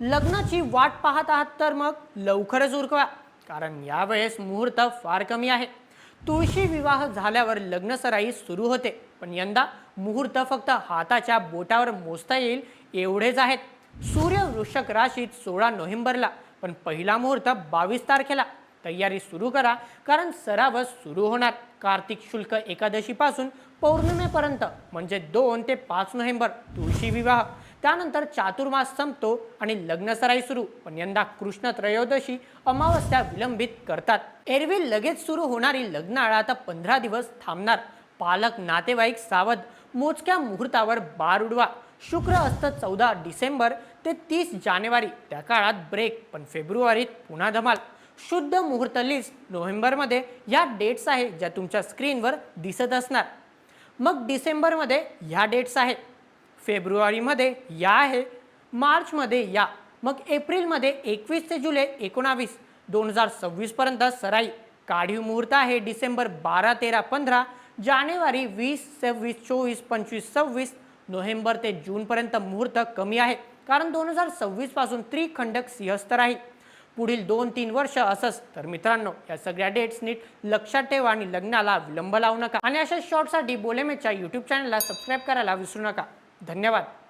लग्नाची वाट पाहत आहात तर मग लवकरच उरकवा कारण यावेळेस मुहूर्त फार कमी आहे. तुळशी विवाह झाल्यावर लग्नसराई सुरू होते पण यंदा मुहूर्त फक्त हाताच्या बोटावर मोजता येईल एवढेच आहेत. सूर्य वृषक राशीत सोळा नोव्हेंबरला पण पहिला मुहूर्त बावीस तारखेला. तयारी सुरू करा कारण सराव सुरू होणार. कार्तिक शुल्क एकादशीपासून पौर्णिमेपर्यंत म्हणजे दोन ते पाच नोव्हेंबर तुळशी विवाह. त्यानंतर चातुर्मास संपतो आणि लग्नसराई सुरू. पण यंदा कृष्ण त्रयोदशी अमावस्या विलंबित करतात. एरवी लगेच सुरू होणारी लग्नाळा आता पंधरा दिवस थांबणार. पालक नातेवाईक सावध मोजक्या मुहूर्तावर बार उडवा. शुक्र असतं चौदा डिसेंबर ते तीस जानेवारी. त्या काळात ब्रेक पण फेब्रुवारीत पुन्हा धमाल. शुद्ध मुहूर्त लिस्ट नोव्हेंबरमध्ये या डेट्स आहेत ज्या तुमच्या स्क्रीनवर दिसत असणार. मग डिसेंबरमध्ये ह्या डेट्स आहेत. फेब्रुवारीमध्ये या आहे मार्चमध्ये या. मग एप्रिलमध्ये एकवीस ते जुलै एकोणावीस दोन हजार सव्वीसपर्यंत सराई. काढीव मुहूर्त आहे डिसेंबर बारा तेरा पंधरा जानेवारी वीस सव्वीस चोवीस पंचवीस सव्वीस नोव्हेंबर ते जूनपर्यंत मुहूर्त कमी आहे. कारण दोन हजार सव्वीसपासून त्रिखंडक सिंहस्थ राहील पुढील दोन तीन वर्ष असंच. तर मित्रांनो या सगळ्या डेट्स नीट लक्षात ठेवा आणि लग्नाला विलंब लावू नका. आणि अशा शॉर्टसाठी बोलेमेच्या यूट्यूब चॅनलला सबस्क्राईब करायला विसरू नका. धन्यवाद.